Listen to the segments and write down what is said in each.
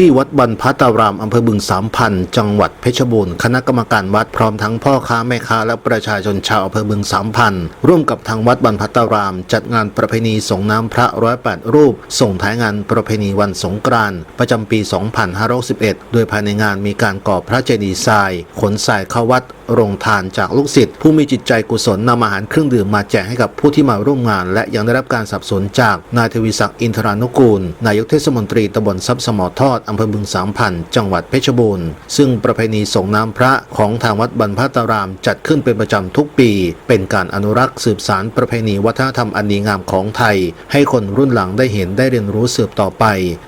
ที่วัดบรรพัตารามอำเภอบึงสามพันจังหวัดเพชรบูรณ์คณะกรรมการวัดพร้อมทั้งพ่อค้าแม่ค้าและประชาชนชาวอำเภอบึงสามพันร่วมกับทางวัดบรรพัตาราม จัดงานประเพณีส่งน้ำพระร้อยแปดรูป ส่งท้ายงานประเพณีวันสงกรานต์ประจำปี 2511 โดยภายในงานมีการก่อพระเจดีย์ทราย ขนทรายเข้าวัด โรงทานจากลูกศิษย์ผู้มีจิตใจกุศลนำอาหารเครื่องดื่มมาแจกให้กับผู้ที่มาร่วมงาน และยังได้รับการสนับสนุนจากนายทวีศักดิ์อินทรานุกูล นายกเทศมนตรีตำบลทรัพย์สมอทอดอำเภอบึงสามพันจังหวัดเพชรบูรณ์ซึ่งประเพณีส่งน้ำพระของทางวัดบรรพตาราม จัดขึ้นเป็นประจำทุกปี เป็นการอนุรักษ์สืบสานประเพณีวัฒนธรรมอันดีงามของไทย ให้คนรุ่นหลังได้เห็นได้เรียนรู้สืบต่อไป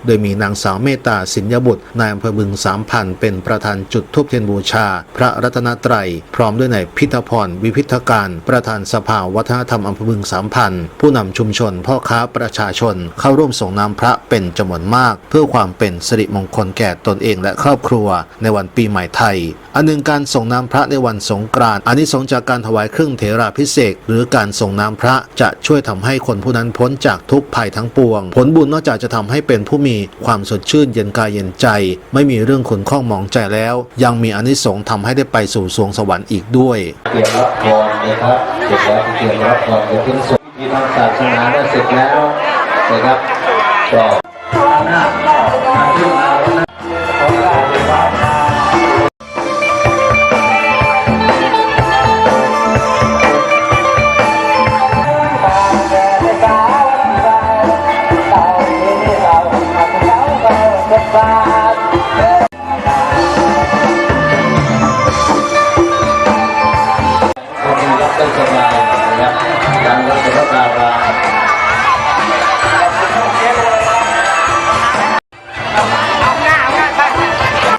โดยมีนางสาวเมตตาสินยบุตรนายอำเภอบึงสามพันเป็นประธานจุดทูบเทียนบูชา พระรัตนตรัยพร้อมด้วยนายพิทพรวิพิธการประธานสภาวัฒนธรรมอำเภอบึงสามพันผู้นำชุมชน พ่อค้าประชาชน เข้าร่วมส่งน้ำพระเป็นจำนวนมาก เพื่อความเป็นสิริมงคลแก่ตนเองและครอบครัว ในวันปีใหม่ไทย อันหนึ่งการส่งน้ำพระในวันสงกรานต์อานิสงส์จากการถวายเครื่องเถราพิเศษหรือการส่งน้ำพระจะช่วยทำให้คนผู้นั้นพ้นจากทุกภัยทั้งปวง ผลบุญนอกจากจะทำให้เป็นผู้มีความสดชื่นเย็นกายเย็นใจ ไม่มีเรื่องขุนข้องหมองใจแล้ว ยังมีอนิสงส์ทำให้ได้ไปสู่สวงสวรรค์อีกด้วยเตรียมรับพรนะครับเสร็จแล้วเตรียมรับพรจะถึงส่วนพิธีทางศาสนาได้เสร็จแล้วนะครับก็คน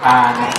à này.